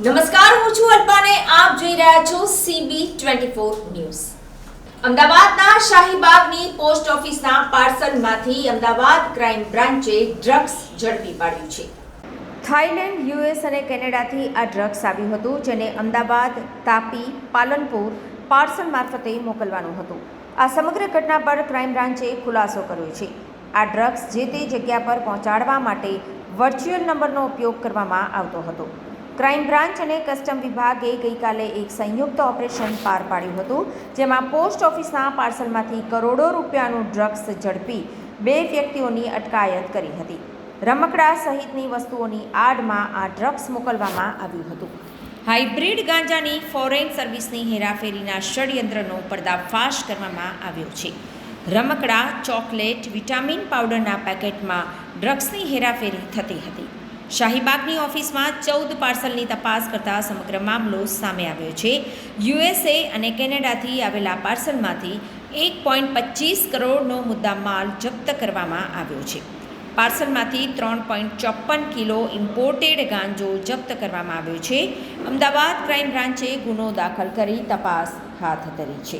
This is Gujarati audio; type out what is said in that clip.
નમસ્કાર, હું છું અલ્પાને. આપ જોઈ રહ્યા છો સીબી ટ્વેન્ટી ફોર ન્યૂઝ. અમદાવાદના શાહીબાગની પોસ્ટ ઓફિસના પાર્સલમાંથી અમદાવાદ ક્રાઇમ બ્રાન્ચે ડ્રગ્સ ઝડપી પાડ્યું છે. થાઇલેન્ડ, યુએસ અને કેનેડાથી આ ડ્રગ્સ આવ્યું હતું, જેને અમદાવાદ, તાપી, પાલનપુર પાર્સલ મારફતે મોકલવાનું હતું. આ સમગ્ર ઘટના પર ક્રાઇમ બ્રાન્ચે ખુલાસો કર્યો છે. આ ડ્રગ્સ જે તે જગ્યા પર પહોંચાડવા માટે વર્ચ્યુઅલ નંબરનો ઉપયોગ કરવામાં આવતો હતો. ક્રાઇમ બ્રાન્ચ અને કસ્ટમ વિભાગે ગઈકાલે એક સંયુક્ત ઓપરેશન પાર પાડ્યું હતું, જેમાં પોસ્ટ ઓફિસના પાર્સલમાંથી કરોડો રૂપિયાનું ડ્રગ્સ ઝડપી બે વ્યક્તિઓની અટકાયત કરી હતી. રમકડા સહિતની વસ્તુઓની આડમાં આ ડ્રગ્સ મોકલવામાં આવ્યું હતું. હાઇબ્રિડ ગાંજાની ફોરેન સર્વિસની હેરાફેરીના ષડયંત્રનો પર્દાફાશ કરવામાં આવ્યો છે. રમકડા, ચોકલેટ, વિટામિન પાવડરના પેકેટમાં ડ્રગ્સની હેરાફેરી થતી હતી. શાહીબાગની ઓફિસમાં ચૌદ પાર્સલની તપાસ કરતા સમગ્ર મામલો સામે આવ્યો છે. યુએસએ અને કેનેડાથી આવેલા પાર્સલમાંથી એક પોઈન્ટ પચીસ કરોડનો મુદ્દા માલ જપ્ત કરવામાં આવ્યો છે. પાર્સલમાંથી ત્રણ પોઈન્ટ ચોપન કિલો ઇમ્પોર્ટેડ ગાંજો જપ્ત કરવામાં આવ્યો છે. અમદાવાદ ક્રાઇમ બ્રાન્ચે ગુનો દાખલ કરી તપાસ હાથ ધરી છે.